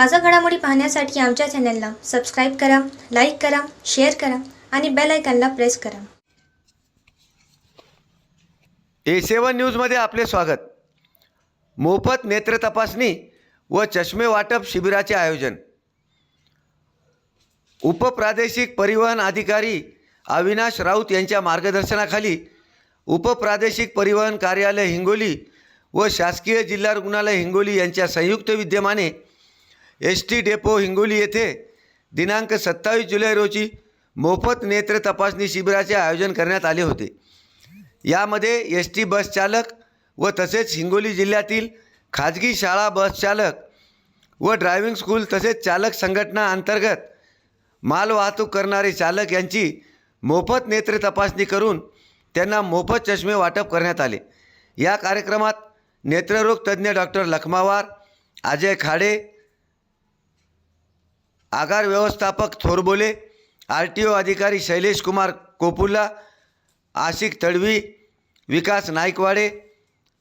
ताजा घडामोडी पाहण्यासाठी आमच्या चॅनलला सबस्क्राईब करा लाईक करा शेअर करा आणि बेल आयकॉनला प्रेस करा. ए सेवन न्यूजमध्ये आपले स्वागत. मोफत नेत्र तपासणी व चष्मे वाटप शिबिराचे आयोजन. उपप्रादेशिक परिवहन अधिकारी अविनाश राऊत यांच्या मार्गदर्शनाखाली उपप्रादेशिक परिवहन कार्यालय हिंगोली व शासकीय जिल्हा रुग्णालय हिंगोली यांच्या संयुक्त विद्यमाने एस टी डेपो हिंगोली येथे दिनांक सत्तावीस जुलै रोजी मोफत नेत्र तपासणी शिबिराचे आयोजन करण्यात आले होते. यामध्ये एस टी बस चालक व तसेच हिंगोली जिल्ह्यातील खाजगी शाळा बस चालक व ड्रायव्हिंग स्कूल तसेच चालक संघटना अंतर्गत मालवाहतूक करणारे चालक यांची मोफत नेत्र तपासणी करून त्यांना मोफत चष्मे वाटप करण्यात आले. या कार्यक्रमात नेत्ररोग तज्ज्ञ डॉक्टर लखमावार अजय खाडे आगार व्यवस्थापक थोरबोले आर टी ओ अधिकारी शैलेश कुमार कोपुल्ला आशिक तडवी विकास नाईकवाडे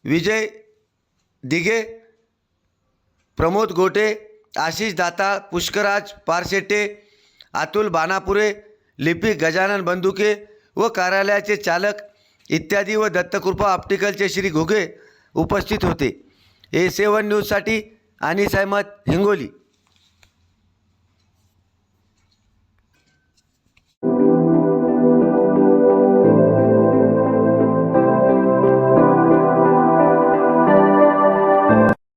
विजय दिघे प्रमोद गोटे आशिष दाता पुष्कराज पारशेटे अतुल बानापुरे लिपिक गजानन बंदुके व कार्यालयाचे चालक इत्यादी व दत्तकृपा ऑप्टिकलचे श्री घुगे उपस्थित होते. ए सेवन न्यूजसाठी अनिस अहमद हिंगोली.